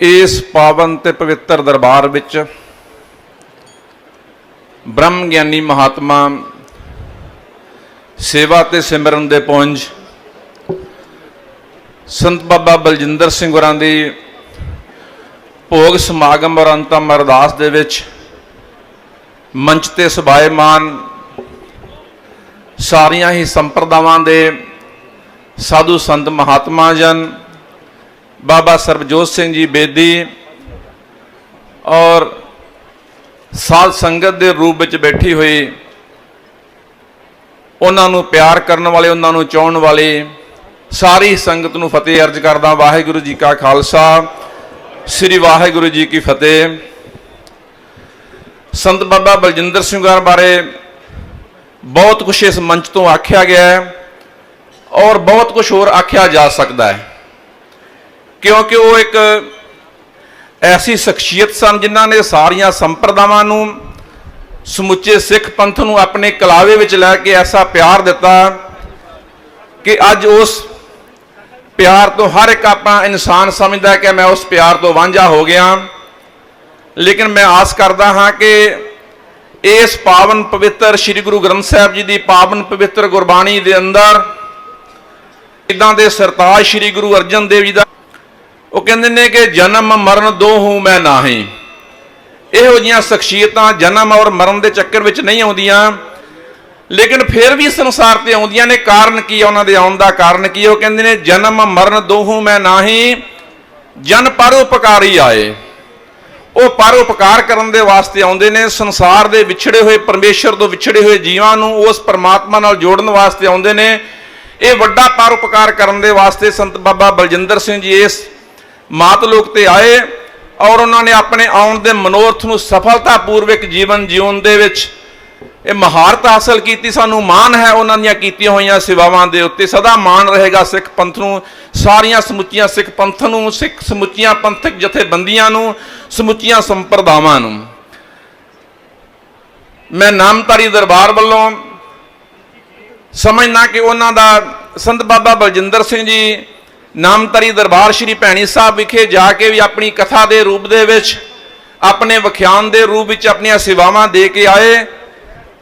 ਇਸ ਪਾਵਨ ਤੇ ਪਵਿੱਤਰ ਦਰਬਾਰ ਵਿੱਚ ਬ੍ਰਹਮ ਗਿਆਨੀ ਮਹਾਤਮਾ ਸੇਵਾ ਤੇ ਸਿਮਰਨ ਦੇ ਪੁੰਜ ਸੰਤ ਬਾਬਾ ਬਲਜਿੰਦਰ ਸਿੰਘ ਹੋਰਾਂ ਦੀ ਭੋਗ ਸਮਾਗਮ ਔਰ ਅੰਤਮ ਅਰਦਾਸ ਦੇ ਵਿੱਚ ਮੰਚ ਤੇ ਸਬਾਇਮਾਨ ਸਾਰੀਆਂ ਹੀ ਸੰਪਰਦਾਵਾਂ ਦੇ ਸਾਧੂ ਸੰਤ ਮਹਾਤਮਾ ਜਨ ਬਾਬਾ ਸਰਬਜੋਤ ਸਿੰਘ ਜੀ ਬੇਦੀ ਔਰ ਸਾਧ ਸੰਗਤ ਦੇ ਰੂਪ ਵਿੱਚ ਬੈਠੀ ਹੋਈ, ਉਹਨਾਂ ਨੂੰ ਪਿਆਰ ਕਰਨ ਵਾਲੇ, ਉਹਨਾਂ ਨੂੰ ਚਾਹਣ ਵਾਲੇ ਸਾਰੀ ਸੰਗਤ ਨੂੰ ਫਤਿਹ ਅਰਜ ਕਰਦਾ, ਵਾਹਿਗੁਰੂ ਜੀ ਕਾ ਖਾਲਸਾ, ਸ੍ਰੀ ਵਾਹਿਗੁਰੂ ਜੀ ਕੀ ਫਤਿਹ। ਸੰਤ ਬਾਬਾ ਬਲਜਿੰਦਰ ਸਿੰਘ ਬਾਰੇ ਬਹੁਤ ਕੁਝ ਇਸ ਮੰਚ ਤੋਂ ਆਖਿਆ ਗਿਆ ਹੈ ਔਰ ਬਹੁਤ ਕੁਝ ਹੋਰ ਆਖਿਆ ਜਾ ਸਕਦਾ ਹੈ। ਕਿਉਂਕਿ ਉਹ ਇੱਕ ਐਸੀ ਸ਼ਖਸੀਅਤ ਸਨ ਜਿਨ੍ਹਾਂ ਨੇ ਸਾਰੀਆਂ ਸੰਪਰਦਾਵਾਂ ਨੂੰ ਸਮੁੱਚੇ ਸਿੱਖ ਪੰਥ ਨੂੰ ਆਪਣੇ ਕਲਾਵੇ ਵਿੱਚ ਲੈ ਕੇ ਐਸਾ ਪਿਆਰ ਦਿੱਤਾ ਕਿ ਅੱਜ ਉਸ ਪਿਆਰ ਤੋਂ ਹਰ ਇੱਕ ਆਪਾਂ ਇਨਸਾਨ ਸਮਝਦਾ ਕਿ ਮੈਂ ਉਸ ਪਿਆਰ ਤੋਂ ਵਾਂਝਾ ਹੋ ਗਿਆ। ਲੇਕਿਨ ਮੈਂ ਆਸ ਕਰਦਾ ਹਾਂ ਕਿ ਇਸ ਪਾਵਨ ਪਵਿੱਤਰ ਸ੍ਰੀ ਗੁਰੂ ਗ੍ਰੰਥ ਸਾਹਿਬ ਜੀ ਦੀ ਪਾਵਨ ਪਵਿੱਤਰ ਗੁਰਬਾਣੀ ਦੇ ਅੰਦਰ ਇਦਾਂ ਦੇ ਸਰਤਾਜ ਸ੍ਰੀ ਗੁਰੂ ਅਰਜਨ ਦੇਵ ਜੀ ਦਾ ਉਹ ਕਹਿੰਦੇ ਨੇ ਕਿ ਜਨਮ ਮਰਨ ਦੋ ਹੂੰ ਮੈਂ ਨਾਹੀਂ। ਇਹੋ ਜੀਆਂ ਸ਼ਖਸੀਅਤਾਂ ਜਨਮ ਔਰ ਮਰਨ ਦੇ ਚੱਕਰ ਵਿੱਚ ਨਹੀਂ ਆਉਂਦੀਆਂ। ਲੇਕਿਨ ਫਿਰ ਵੀ ਸੰਸਾਰ ਤੇ ਆਉਂਦੀਆਂ ਨੇ। ਕਾਰਨ ਕੀ ਹੈ ਉਹਨਾਂ ਦੇ ਆਉਣ ਦਾ ਕਾਰਨ ਕੀ ਉਹ ਕਹਿੰਦੇ ਨੇ, ਜਨਮ ਮਰਨ ਦੋਹੂ ਮੈਂ ਨਾਹੀਂ, ਜਨ ਪਰਉਪਕਾਰੀ ਆਏ। ਉਹ ਪਰਉਪਕਾਰ ਕਰਨ ਦੇ ਵਾਸਤੇ ਆਉਂਦੇ ਨੇ। ਸੰਸਾਰ ਦੇ ਵਿਛੜੇ ਹੋਏ, ਪਰਮੇਸ਼ਰ ਤੋਂ ਵਿਛੜੇ ਹੋਏ ਜੀਵਾਂ ਨੂੰ ਉਸ ਪਰਮਾਤਮਾ ਨਾਲ ਜੋੜਨ ਵਾਸਤੇ ਆਉਂਦੇ ਨੇ। ਇਹ ਵੱਡਾ ਪਰਉਪਕਾਰ ਕਰਨ ਦੇ ਵਾਸਤੇ ਸੰਤ ਬਾਬਾ ਬਲਜਿੰਦਰ ਸਿੰਘ ਜੀ ਇਸ ਮਾਤ ਲੋਕ ਤੇ ਆਏ ਔਰ ਉਹਨਾਂ ਨੇ ਆਪਣੇ ਆਉਣ ਦੇ ਮਨੋਰਥ ਨੂੰ ਸਫਲਤਾਪੂਰਵਕ ਜੀਵਨ ਜਿਉਣ ਦੇ ਵਿੱਚ ਇਹ ਮਹਾਰਤ ਹਾਸਲ ਕੀਤੀ। ਸਾਨੂੰ ਮਾਣ ਹੈ ਉਹਨਾਂ ਦੀਆਂ ਕੀਤੀਆਂ ਹੋਈਆਂ ਸੇਵਾਵਾਂ ਦੇ ਉੱਤੇ। ਸਦਾ ਮਾਣ ਰਹੇਗਾ ਸਿੱਖ ਪੰਥ ਨੂੰ। ਸਾਰੀਆਂ ਸਮੁੱਚੀਆਂ ਸਿੱਖ ਪੰਥ ਨੂੰ, ਸਿੱਖ ਸਮੁੱਚੀਆਂ ਪੰਥਕ ਜਥੇਬੰਦੀਆਂ ਨੂੰ, ਸਮੁੱਚੀਆਂ ਸੰਪਰਦਾਵਾਂ ਨੂੰ। ਮੈਂ ਨਾਮਧਾਰੀ ਦਰਬਾਰ ਵੱਲੋਂ ਸਮਝਣਾ ਕਿ ਉਹਨਾਂ ਦਾ ਸੰਤ ਬਾਬਾ ਬਲਜਿੰਦਰ ਸਿੰਘ ਜੀ ਨਾਮਤਰੀ ਦਰਬਾਰ ਸ਼੍ਰੀ ਭੈਣੀ ਸਾਹਿਬ ਵਿਖੇ ਜਾ ਕੇ ਵੀ ਆਪਣੀ ਕਥਾ ਦੇ ਰੂਪ ਦੇ ਵਿੱਚ, ਆਪਣੇ ਵਿਖਿਆਨ ਦੇ ਰੂਪ ਵਿੱਚ ਆਪਣੀਆਂ ਸੇਵਾਵਾਂ ਦੇ ਕੇ ਆਏ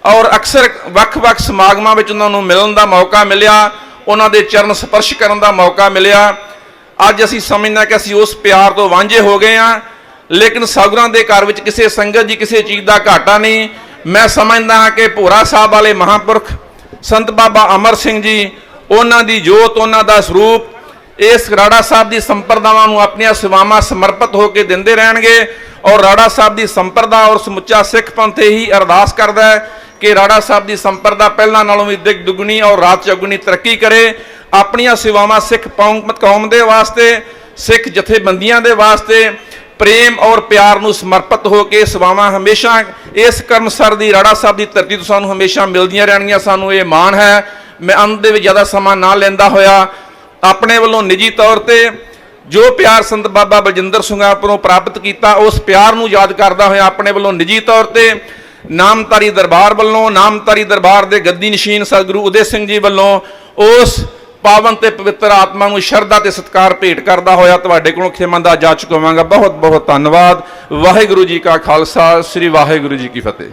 ਔਰ ਅਕਸਰ ਵੱਖ-ਵੱਖ ਸਮਾਗਮਾਂ ਵਿੱਚ ਉਹਨਾਂ ਨੂੰ ਮਿਲਣ ਦਾ ਮੌਕਾ ਮਿਲਿਆ, ਉਹਨਾਂ ਦੇ ਚਰਨ ਸਪਰਸ਼ ਕਰਨ ਦਾ ਮੌਕਾ ਮਿਲਿਆ। ਅੱਜ ਅਸੀਂ ਸਮਝਣਾ ਕਿ ਅਸੀਂ ਉਸ ਪਿਆਰ ਤੋਂ ਵਾਂਝੇ ਹੋ ਗਏ ਹਾਂ, ਲੇਕਿਨ ਸਾਗਰਾਂ ਦੇ ਘਰ ਵਿੱਚ ਕਿਸੇ ਸੰਗਤ ਦੀ ਕਿਸੇ ਚੀਜ਼ ਦਾ ਘਾਟਾ ਨਹੀਂ। ਮੈਂ ਸਮਝਦਾ ਹਾਂ ਕਿ ਭੋਰਾ ਸਾਹਿਬ ਵਾਲੇ ਮਹਾਪੁਰਖ ਸੰਤ ਬਾਬਾ ਅਮਰ ਸਿੰਘ ਜੀ, ਉਹਨਾਂ ਦੀ ਜੋਤ, ਉਹਨਾਂ ਦਾ ਸਰੂਪ ਇਸ ਰਾੜਾ ਸਾਹਿਬ ਦੀ ਸੰਪਰਦਾਵਾਂ ਨੂੰ ਆਪਣੀਆਂ ਸੇਵਾਵਾਂ ਸਮਰਪਿਤ ਹੋ ਕੇ ਦਿੰਦੇ ਰਹਿਣਗੇ ਔਰ ਰਾੜਾ ਸਾਹਿਬ ਦੀ ਸੰਪਰਦਾ ਔਰ ਸਮੁੱਚਾ ਸਿੱਖ ਪੰਥ ਹੀ ਅਰਦਾਸ ਕਰਦਾ ਹੈ ਕਿ ਰਾੜਾ ਸਾਹਿਬ ਦੀ ਸੰਪਰਦਾ ਪਹਿਲਾਂ ਨਾਲੋਂ ਵੀ ਦਿਗ ਦੁਗਣੀ ਔਰ ਰਾਤ ਚੌਗੁਣੀ ਤਰੱਕੀ ਕਰੇ। ਆਪਣੀਆਂ ਸੇਵਾਵਾਂ ਸਿੱਖ ਕੌਮ ਕੌਮ ਦੇ ਵਾਸਤੇ, ਸਿੱਖ ਜਥੇਬੰਦੀਆਂ ਦੇ ਵਾਸਤੇ ਪ੍ਰੇਮ ਔਰ ਪਿਆਰ ਨੂੰ ਸਮਰਪਿਤ ਹੋ ਕੇ ਸੇਵਾਵਾਂ ਹਮੇਸ਼ਾ ਇਸ ਕਰਮਸਰ ਦੀ ਰਾੜਾ ਸਾਹਿਬ ਦੀ ਧਰਤੀ ਤੋਂ ਸਾਨੂੰ ਹਮੇਸ਼ਾ ਮਿਲਦੀਆਂ ਰਹਿਣਗੀਆਂ। ਸਾਨੂੰ ਇਹ ਮਾਣ ਹੈ। ਮੈਂ ਅੰਤ ਦੇ ਵਿੱਚ ਜ਼ਿਆਦਾ ਸਮਾਂ ਨਾ ਲੈਂਦਾ ਹੋਇਆ। ਆਪਣੇ ਵੱਲੋਂ ਨਿੱਜੀ ਤੌਰ ਤੇ ਜੋ ਪਿਆਰ ਸੰਤ ਬਾਬਾ ਬਲਜਿੰਦਰ ਸਿੰਘਾਪੁਰੋਂ ਪ੍ਰਾਪਤ ਕੀਤਾ, ਉਸ ਪਿਆਰ ਨੂੰ ਯਾਦ ਕਰਦਾ ਹੋਇਆ ਆਪਣੇ ਵੱਲੋਂ ਨਿੱਜੀ ਤੌਰ ਤੇ ਨਾਮਧਾਰੀ ਦਰਬਾਰ ਵੱਲੋਂ, ਨਾਮਧਾਰੀ ਦਰਬਾਰ ਦੇ ਗੱਦੀ ਨਸ਼ੀਨ ਸਤਿਗੁਰੂ ਉਦੇ ਸਿੰਘ ਜੀ ਵੱਲੋਂ ਉਸ ਪਾਵਨ ਤੇ ਪਵਿੱਤਰ ਆਤਮਾ ਨੂੰ ਸ਼ਰਧਾ ਤੇ ਸਤਿਕਾਰ ਭੇਟ ਕਰਦਾ ਹੋਇਆ ਤੁਹਾਡੇ ਕੋਲੋਂ ਖਿਮਾ ਦਾ ਜਾ ਚੁਕਾਵਾਂਗਾ ਬਹੁਤ ਬਹੁਤ ਧੰਨਵਾਦ। ਵਾਹਿਗੁਰੂ ਜੀ ਕਾ ਖਾਲਸਾ, ਸ੍ਰੀ ਵਾਹਿਗੁਰੂ ਜੀ ਕੀ ਫਤਿਹ।